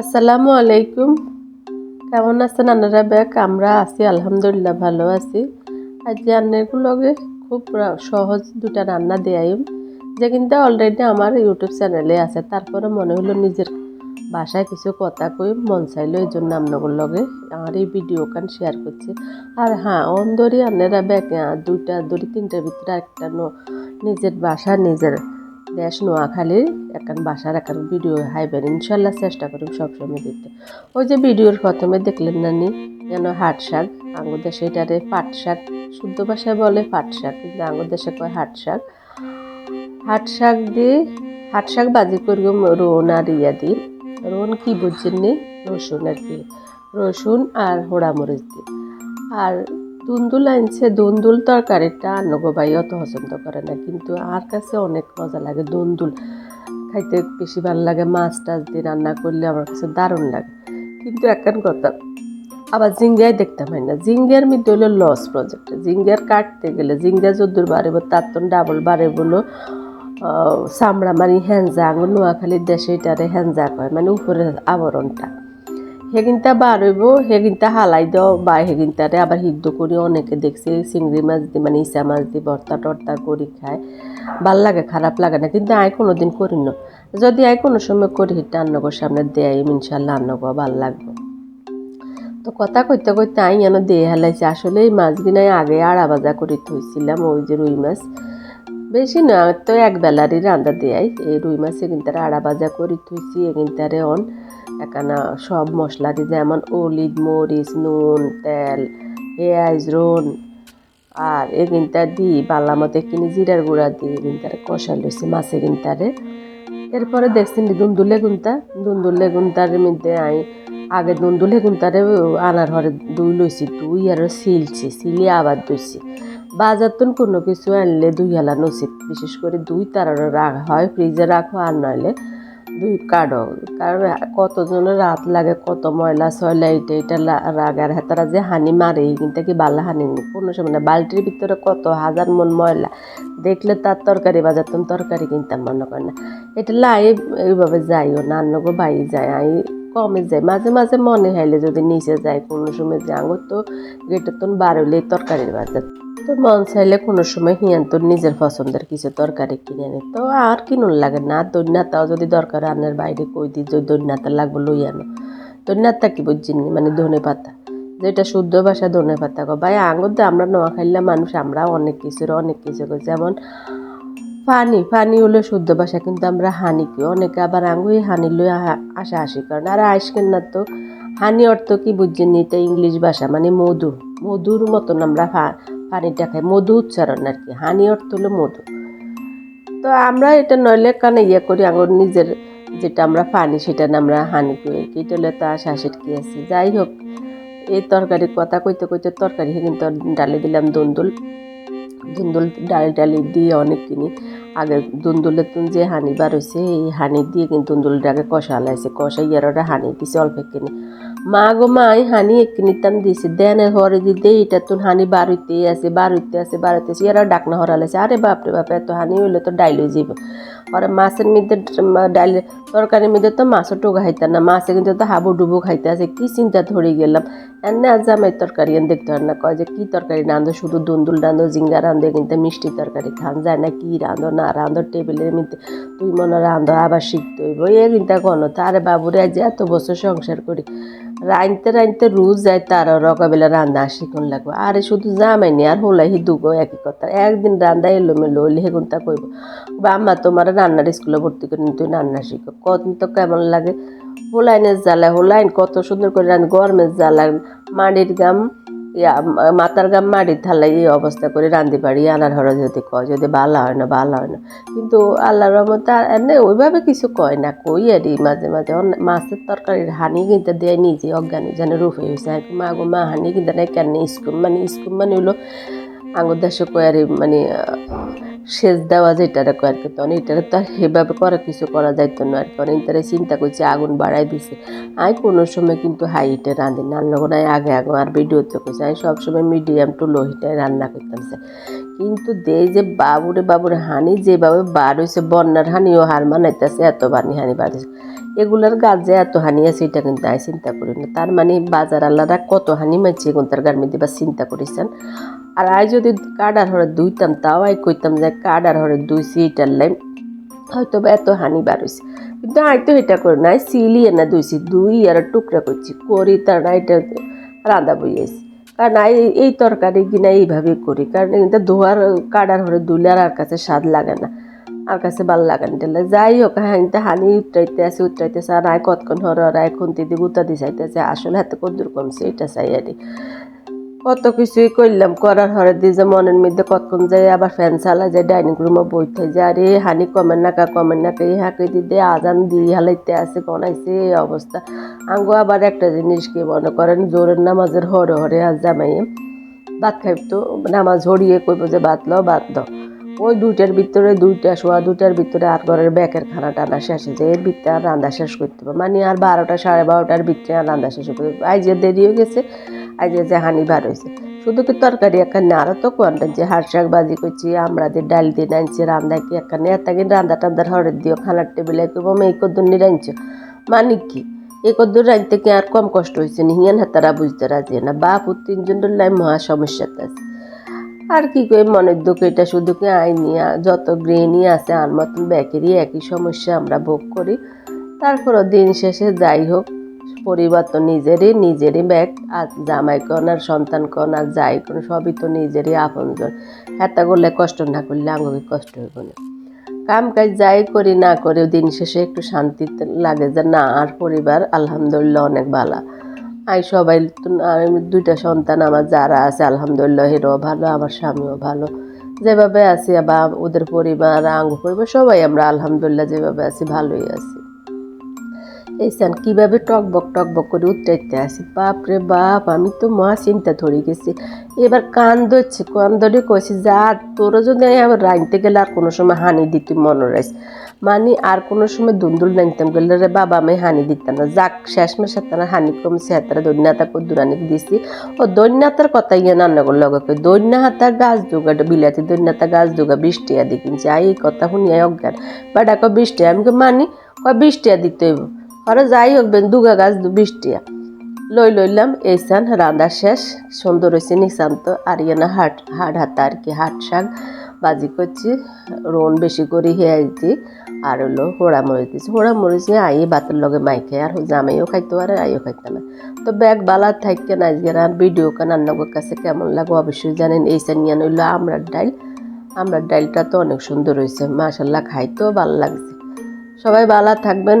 আসসালামু আলাইকুম। কেমন আছেন আপনারা ব্যাগ? আমরা আছি, আলহামদুলিল্লাহ ভালো আছি। আজ রান্নাগুলোকে খুব সহজ দুটা রান্না দেয়াইম। যে কিন্তু অলরেডি আমার ইউটিউব চ্যানেলে আছে। তারপরে মনে হলো নিজের বাসায় কিছু কথা কই, মন চাইলো এই জন্য আপনাদের লগে আমার এই ভিডিও কান শেয়ার করছি। আর হ্যাঁ অন্দরই আপনারা ব্যাগ, দুইটা দুই তিনটার ভিতরে একটা নিজের বাসা, নিজের দেশ নোয়াখালীর একান বাসার একান ভিডিও হাইবেন ইনশাল্লাহ চেষ্টা করুন সবসময় দিতে ওই যে ভিডিওর প্রথমে দেখলেন না নি? যেন হাট শাক আঙ্গুর দেশে এটারে পাট শাক, শুদ্ধ ভাষায় বলে পাট শাক, কিন্তু আঙ্গুর দেশে কয় হাট শাক? হাট শাক দিয়ে, হাট শাক বাজি করি রোন আর ইয়া দিই রোন কি বুঝছেন নি? রসুন আর কি। রসুন আর হোড়া মরিচ আর দুন্দুল আনছে, দুন্দুল তরকারিটা আন্নগো ভাই, অত পছন্দ করে না। কিন্তু আর কাছে অনেক মজা লাগে দুন্দুল। খাইতে বেশি ভালো লাগে, মাছ টাছ দিয়ে রান্না করলে আমার কাছে দারুণ লাগে। কিন্তু একখান কথা, আবার জিঙ্গাই দেখতে পাই না। জিঙ্গার মধ্যে হলো লস প্রজেক্ট জিঙ্গার কাটতে গেলে জিঙ্গা যদ্দুর বাড়িব, তার তো ডাবল বাড়ে বলো চামড়া মানে হ্যাঞ্জা আঙুল নোয়াখালীর দেশে এটারে হ্যাঞ্জা কয় মানে উপরের আবরণটা। হেগিনটা বার হইব হেগিনটা হালাই দাও বা হেগিনটারে আবার সিদ্ধ করি। অনেকে দেখছি চিংড়ি মাছ দি মানে ইসা মাছ দি, ভর্তা টর্তা করি খায়। ভালো লাগে, খারাপ লাগে না, কিন্তু আয় কোনো দিন করি না। যদি আয় কোনো সময় করি হিটা আন্নগর সামনে দেয় ইনশাল্লাহ আন্নগো ভালো লাগবে। তো কথা কইতে কইতে আই যেন দিয়ে হেলাইছে। আসলে এই মাছগুলাই আগে আড়া ভাজা করে থইছিলাম, ওই যে রুই মাছ। বেশি না, তো এক বেলারই রান্না দেয় এই রুই মাছে কিন্তু আড়া ভাজা করে থইছি এগিনতারে অন। এখানে সব মশলা দিয়ে যেমন অলিদ মরিচ, নুন, তেল, পেঁয়াজ রোন আর এগিনটা দিই, বালা মতো কিনি জিরার গুঁড়া দিয়ে এগিনতারে কষা লইছি মাছে গিনতারে এরপরে দেখছি দুন্দুলে গুনতা দুন্দুলে গুনতার মধ্যে আই আগে দুন্দুলে গুনতারে আনার ঘরে দুই লইছি, দুই আর সিলছি, সিলি আবার দইছি। বাজার তুন কোনো কিছু আনলে দুই হেলা নসিব, বিশেষ করে দুই তার রাখা হয়, ফ্রিজে রাখো আর নইলে দুই কাঠও কারণ কতজনের রাত লাগে, কত ময়লা সয়লা এটা এটা রাগার হাতারা যে হানি মারে কিন্তু কি বালা হানি কোনো সময় না। বালতির ভিতরে কত হাজার মন ময়লা, দেখলে তার তরকারি বাজার তো তরকারি কিনতাম মনে করে না। এটা লাই এইভাবে যাইও না অন্যগো বাই যায় আই কমে যায় মাঝে মাঝে মনে হাইলে যদি নিচে যায় কোনো সময় যে আঙুর তো গেটের তো বার তরকারির বাজার। তো মন চাইলে কোনো সময় হিয়ান তোর নিজের পছন্দের কিছু তরকারি কিনে আনে। তো আর কিনুন লাগে না। দৈন্যাতাও যদি দরকার আনের বাইরে কই দিই যে দৈন্যাতা লাগবে লই আনো। দৈন্যাতা কি বুঝছিনি মানে ধনে পাতা। যেটা শুদ্ধ ভাষা ধনে পাতা গো ভাই আঙুর দিয়ে আমরা নোয়া খাইলে মানুষ, আমরা অনেক কিছুর অনেক কিছু করি। যেমন পানি পানি হলো শুদ্ধ ভাষা, কিন্তু আমরা হানি কি অনেকে আবার আঙ্গুই হানি লই আশা আসি কারণ আর আইসকেন না তো? হানি অর্থ কি বুঝছেন এটা ইংলিশ ভাষা মানে মধু। মধুর মতন আমরা পানিটা খাই মধু উচ্চারণ আর কি, হানি অর্থ হলো মধু। তো আমরা এটা নইলে কানে ইয়ে করি আঙুর নিজের যেটা আমরা পানি সেটা আমরা হানি করি। এটা হলে তো আশির কি আছে। যাই হোক, এই তরকারির কথা কইতে কইতে তরকারি কিন্তু ডালে দিলাম দুন্দুল। দুন্দুল ডাল ডালি দিয়ে অনেক কিনি আগে দুন্দুলের তুন যে হানি বার হয়েছে এই হানি দিয়ে কিন্তু দুন্দুলটাকে কষা লাইছে কষা ইয়ার ওটা হানি দিছে অল্প কিনি মা গো মা হানি এক নিতাম দিছে। দেনে হরে দি দে এটা তুন হানি হইতে আছে হইতে আছে হইতে আছে। ইয়ারা ডাকনা হরা লাইছে আরে বাপরে বাপ এত হানি হইলে তো ডাইল হয়ে যাবে পরে মাছের মধ্যে ডাইল, তরকারির মধ্যে তো মাছও টোকা খাইতে না। মাছে কিন্তু তো হাবু ডুবু খাইতে আছে। কি চিন্তা ধরে গেলাম। এনে আজ জামাই তরকারি এনে দেখতে হয় না। কয় যে কি তরকারি রাঁধো? শুধু দুন্দুল রাঁধো জিঙ্গা রাঁধো কিন্তু মিষ্টি তরকারি। খান যায় না কি রাঁধো, না রাঁধো, টেবিলের মধ্যে তুই মনে রাঁধো, আবার শিখতে হইব। এ চিন্তা কোনো। তারে বাবুরে, আজ এত বছর সংসার করি। রাঁধতে রাঁধতে রোজ যায়, তার রকাবেলা রান্না শিখুন লাগবে? আরে শুধু জামাইনি আর হলাই হি দুগো একই কথা। একদিন রান্না এলো মেলো হইলে হেগুন তা কইব বা আম্মা, তোমার রান্নার স্কুলে ভর্তি করে তুই রান্না শিখো। কত তো কেমন লাগে? হোলাইনের জ্বালা হোলাইন কত সুন্দর করে রান গরমের জ্বালা মাটির গাম ইয়া মাতার গাম মাটির থালাই এই অবস্থা করে রান্ধি পারি আনার হর যদি কয়, যদি ভালো হয় না ভালো হয় না। কিন্তু আল্লাহর রহমতে আর এমনি ওইভাবে কিছু কয় না, কই আর মাঝে মাঝে। মাছের তরকারির হানি কিনতে দেয় নিজে, অজ্ঞানী যেন রূপে হয়েছে মা গো, মা হানি কিনতে নাই কেন স্কুম মানে স্কুম মানে হলো আঙুর দেশে কয় আর মানে সেচ দেওয়া যেটা কয় আর কি। তখন এটারে তো আর সেভাবে করে কিছু করা যাইতো না আর কি। অনেক তারা চিন্তা করছে, আগুন বাড়াই দিছে। আমি কোনো সময় কিন্তু হাই হিটে রাঁধি না। রান্না করে আগে আগে আর ভিডিওতে করছি আমি সবসময় মিডিয়াম টু লো হিটে রান্না করতাম। কিন্তু দেই যে বাবুরে বাবুরে হানি, যেভাবে বার হয়েছে বন্যার হানিও হার মানাইতেছে, এত বানি হানি হয়েছে এগুলার গাছে এত হানি আছে, এটা কিন্তু আমি চিন্তা করি না। তার মানে বাজার আল্লাহরা কত হানি মারছে এগুন তার গার্মি দিবা চিন্তা করেছেন। আর আই যদি কাডার হরে দুইতাম, তাও আই কইতাম যে কাডার হরে দুইছি এটার লাই হয়তো বা এত হানি বার কিন্তু আই তো এটা করি না সিলি এনে দুইছি, দুই আর টুকরা করছি, করি তার না এটা রাঁধা বইয়েছি কারণ আই এই তরকারি কিনা এইভাবে করি, কারণ কিন্তু ধোয়ার কাডার হরে দুলে আর কাছে স্বাদ লাগে না, আর কাছে ভালো লাগে না। তাহলে যাই হোক হ্যাঁ হানি উতরাইতে আছে, উতরাইতেছে, আর আয় কতক্ষণ হর আর আয় খুন্তি দিয়ে গুতা দিয়ে চাইতেছে, আসলে হাতে কদ্দুর কমছে, এটা চাই আর কত কিছুই করলাম। করার হরে দিয়ে যে মনের মধ্যে কতক্ষণ যাই আবার ফ্যান চালা যায় ডাইনিং রুমে বইতে যায় আরে হানি কমেন না কা, কমেন না কা, এই হাঁকে দিতে আজান দিয়ে হালাইতে আছে গনাইছে এই অবস্থা। আঙ্গো আবার একটা জিনিস কি মনে করেন, জোরের নামাজের হরে হরে আর জামাইয়ে ভাত খাইতো নামাজ হরিয়ে কইব যে, ভাত লও, ভাত দাও। ওই দুইটার ভিতরে দুইটা শোয়া, দুইটার ভিতরে আর ঘরের ব্যাকের খানা টানা শেষ হয়ে যায়, এর ভিতরে আর রান্না শেষ করতে হবে। মানে আর বারোটা, সাড়ে বারোটার ভিতরে আর রান্না শেষ করতে হবে আজ যে দেরি হয়ে গেছে আজ যে হানি বার হয়েছে শুধু কি তরকারি এখানে আরও তো কোনটা যে হাট শাক বাজি করছি, আমরা যে ডাল দিয়ে রাঁধছি রান্না কি এখানে এত কিন্তু রান্না টান্দার হরের দিও খানার টেবিলে কেবো মেয়ে কদ্দুর নিয়ে রাঁধছো? মানে কি? এই কদ্দুর রাঁধতে কি আর কম কষ্ট হয়েছে নি হিয়ান হাতারা বুঝতে রাজি না। বাপ ও তিনজনের লাই মহা সমস্যাতে আছে। আর কি কই, মনের দুঃখ, এটা শুধু কি আইনি যত গৃহিণী আছে, আর মতন ব্যাকেরই একই সমস্যা আমরা ভোগ করি। তারপরও দিন শেষে যাই হোক পরিবার তো নিজেরই নিজেরই ব্যাগ, আর জামাই কন আর সন্তান কন আর যাই কোন, সবই তো নিজেরই আপনজন। এত করলে কষ্ট না করলে আঙুলি কষ্ট হইব না। কাম কাজ যাই করি না করে, দিন শেষে একটু শান্তি লাগে যে না, আর পরিবার আলহামদুলিল্লাহ অনেক ভালো। আই সবাই আমি দুইটা সন্তান, আমার যারা আছে আলহামদুলিল্লাহ হেরও ভালো, আমার স্বামীও ভালো। যেভাবে আছি বা ওদের পরিবার, আঙ্গ পরিবার, সবাই আমরা আলহামদুলিল্লাহ যেভাবে আছি, ভালোই আছি। এই সান, কীভাবে টকবক টকবক করে উঠতে আসি? বাপ রে বাপ, আমি তো মহা চিন্তা ধরে গেছি। এবার কান ধরছে কান ধরে কইছি, যা তোরা যদি আবার রাঁধতে গেলে আর কোনো সময় হানি দিতে মনে রাখস মানে আর কোনো সময় দুন্দুল রাঁধতাম গেলে রে বাবা আমি হানি দিতাম না। যাক শেষ মাসে তারা হানি কমছে হাতারা দৈন্যাতা কদ্দুরানি দিছি। ও দৈন্যাতার কথা ইয়ে রান্না করলে লগে দৈন্যা হাতা গাছ দুগা বিলাতি দৈন্যাতা গাছ দুগা বৃষ্টি আদি কিনছে। আই, এই কথা শুনি অজ্ঞান। বা ডাকো বৃষ্টি? আমি মানি, কয়, বৃষ্টি দিতে হইব আরও যাই হোক দুগা গাছ বৃষ্টিয়া লই লইলাম, এই সান রান্না শেষ। সুন্দর হয়েছে নিশান্ত আর ইয়ে না হাট হাট হাতা আর কি, হাট শাক বাজি করছি, রোন বেশি করে হেয়াইছি আর হলো হোড়া মরিচ দিচ্ছি হোড়া মরিচ আই বাতের লগে মাই খাই, আর জামাইও খাইতে পারে আইও খাইতে না। তো ব্যাগ বালা থাকতে না, আজকে আর ভিডিও কান রান্নাগর কাছে কেমন লাগে অবশ্যই জানেন, এই সানিয়া নইলো আমরার ডাইল। আমরার ডাইলটা তো অনেক সুন্দর হয়েছে মাশাল্লাহ, খাইতেও ভালো লাগছে। সবাই ভালো থাকবেন।